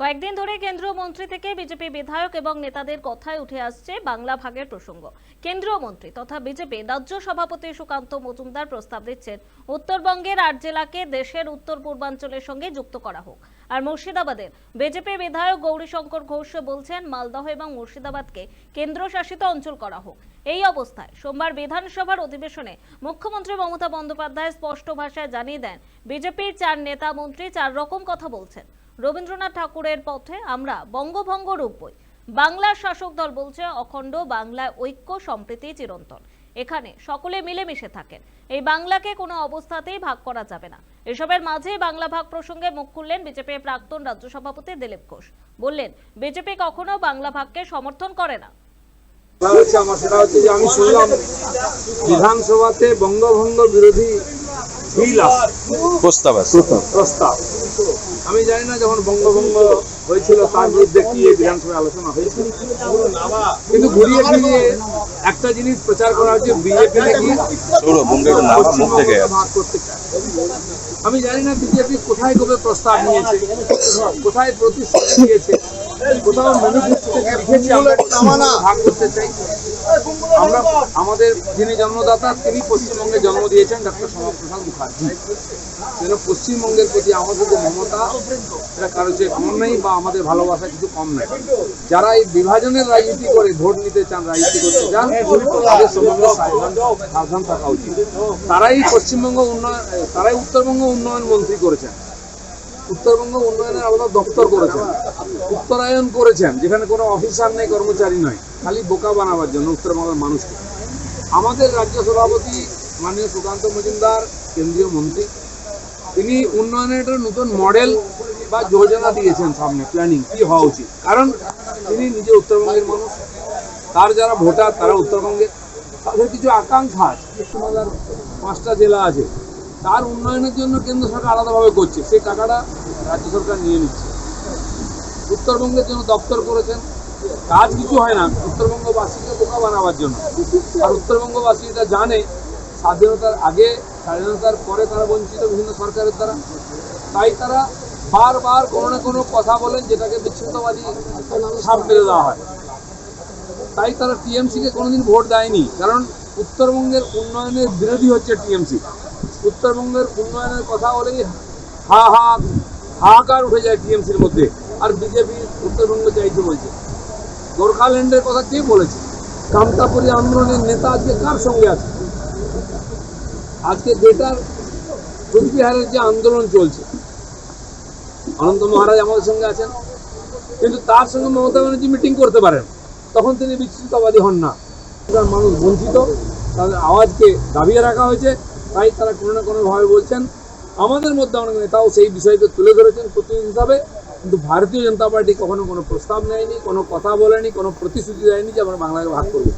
কয়েকদিন ধরে কেন্দ্রীয় মন্ত্রী থেকে বিজেপি বিধায়ক এবং নেতাদের কথায় উঠে আসছে বাংলা ভাগের প্রসঙ্গ। কেন্দ্রীয় মন্ত্রী তথা বিজেপি রাজ্য সভাপতি সুকান্ত মজুমদার প্রস্তাব দিচ্ছেন, উত্তরবঙ্গের আট জেলাকে দেশের উত্তর পূর্বাঞ্চলের সঙ্গে যুক্ত করা হোক। আর মুর্শিদাবাদের বিজেপি বিধায়ক গৌরীশঙ্কর ঘোষ বলছেন, মালদহ এবং মুর্শিদাবাদকে কেন্দ্রশাসিত অঞ্চল করা হোক। এই অবস্থায় সোমবার বিধানসভার অধিবেশনে মুখ্যমন্ত্রী মমতা বন্দ্যোপাধ্যায় স্পষ্ট ভাষায় জানিয়ে দেন, বিজেপির চার নেতা মন্ত্রী চার রকম কথা বলছেন। রবীন্দ্রনাথ ঠাকুরের পথে আমরা বঙ্গভঙ্গ রূপবই। বাংলার শাসক দল বলছে অখণ্ড বাংলায় ঐক্য সম্প্রীতি চিরন্তন। এখানে সকলে মিলেমিশে থাকেন। এই বাংলাকে কোনো অবস্থাতেই ভাগ করা যাবে না। এসবের মাঝে বাংলা ভাগ প্রসঙ্গে মুখ খুললেন বিজেপির প্রাক্তন রাজ্য সভাপতি দিলীপ ঘোষ। বললেন বিজেপি কখনো বাংলা ভাগকে সমর্থন করে না। সেটা হচ্ছে যে আমি শুনলাম বিধানসভাতে বঙ্গভঙ্গ বিরোধী বিল প্রস্তাব প্রস্তাব। আমি জানি না যখন বঙ্গভঙ্গ হয়েছিল তার বিরুদ্ধে কি বিধানসভায় আলোচনা হয়েছিল কিন্তু ঘুরিয়ে ফিরিয়ে একটা জিনিস প্রচার করা হচ্ছে বিজেপি নাকি ভাগ করতে চায়। আমি জানি না বিজেপি কোথায় কবে প্রস্তাব নিয়েছে কোথায় প্রতিশ্রুতি দিয়েছে কোথাও ম্যানিফেস্টো থেকে লিখেছে ভাগ করতে চাই আমরা আমাদের যিনি জন্মদাতা, তিনি পশ্চিমবঙ্গে জন্ম দিয়েছেন ডক্টর শ্যামাপ্রসাদ মুখার্জি। যেন পশ্চিমবঙ্গের প্রতি আমাদের যে মমতা, এটা কারও চেয়ে কম নেই বা আমাদের ভালোবাসা কিছু কম নেই। যারা এই বিভাজনের রাজনীতি করে ভোট নিতে চান, রাজনীতি করতে চান, তাদের সম্বন্ধে সাবধান থাকা উচিত। তারাই পশ্চিমবঙ্গ উন্নয়ন তারাই উত্তরবঙ্গ উন্নয়ন মন্ত্রী করেছেন। উত্তরবঙ্গ উন্নয়নের আলাদা দপ্তর করেছেন। উত্তরায়ণ করেছেন, যেখানে কোনো অফিসার নেই, কর্মচারী নয়, খালি বোকা বানাবার জন্য উত্তরবঙ্গের মানুষকে। আমাদের রাজ্য সভাপতি মাননীয় সুকান্ত মজুমদার, কেন্দ্রীয় মন্ত্রী, তিনি উন্নয়নের একটা নতুন মডেল বা যোজনা দিয়েছেন সামনে প্ল্যানিং কি হওয়া উচিত। কারণ তিনি নিজে উত্তরবঙ্গের মানুষ, তার যারা ভোটার, তারা উত্তরবঙ্গের তাদের কিছু আকাঙ্ক্ষা আছে। পাঁচটা জেলা আছে, তার উন্নয়নের জন্য কেন্দ্র সরকার আলাদাভাবে করছে। সেই টাকাটা রাজ্য সরকার নিয়ে নিচ্ছে। উত্তরবঙ্গের জন্য দপ্তর করেছেন। কাজ কিছু হয় না। উত্তরবঙ্গবাসীকে বোকা বানাবার জন্য। আর উত্তরবঙ্গবাসী এটা জানে, স্বাধীনতার আগে, স্বাধীনতার পরে তারা বঞ্চিত বিভিন্ন সরকারের দ্বারা। তাই তারা বারবার কোনো না কোনো কথা বলেন, যেটাকে বিচ্ছিন্নতাবাদী ছাপ মেরে দেওয়া হয়। তাই তারা টিএমসিকে কোনোদিন ভোট দেয়নি। কারণ উত্তরবঙ্গের উন্নয়নের বিরোধী হচ্ছে টিএমসি। উত্তরবঙ্গের উন্নয়নের কথা বলেই হা হা হাহাকার উঠে যায় টিএমসির মধ্যে। আর বিজেপি উত্তরবঙ্গ চাইতে বলছে। গোর্খাল্যান্ডের কথা কে বলেছে? কামতাপুরী আন্দোলনের নেতা আজকে কার সঙ্গে আছে? আজকে যেটার কোচবিহারের যে আন্দোলন চলছে, অনন্ত মহারাজ আমাদের সঙ্গে আছেন। কিন্তু তার সঙ্গে মমতা ব্যানার্জি মিটিং করতে পারেন। তখন তিনি বিচ্ছিন্নতাবাদী হন না। মানুষ বঞ্চিত, তাদের আওয়াজকে দাবিয়ে রাখা হয়েছে। তাই তারা কোনো না কোনোভাবে বলছেন আমাদের মধ্যে অনেক নেতাও সেই বিষয়কে তুলে ধরেছেন প্রতিনিধি হিসাবে, কিন্তু ভারতীয় জনতা পার্টি কখনো কোনো প্রস্তাব নেয়নি, কোনো কথা বলেনি, কোনো প্রতিশ্রুতি দেয়নি যে আমরা বাংলাকে ভাগ করব।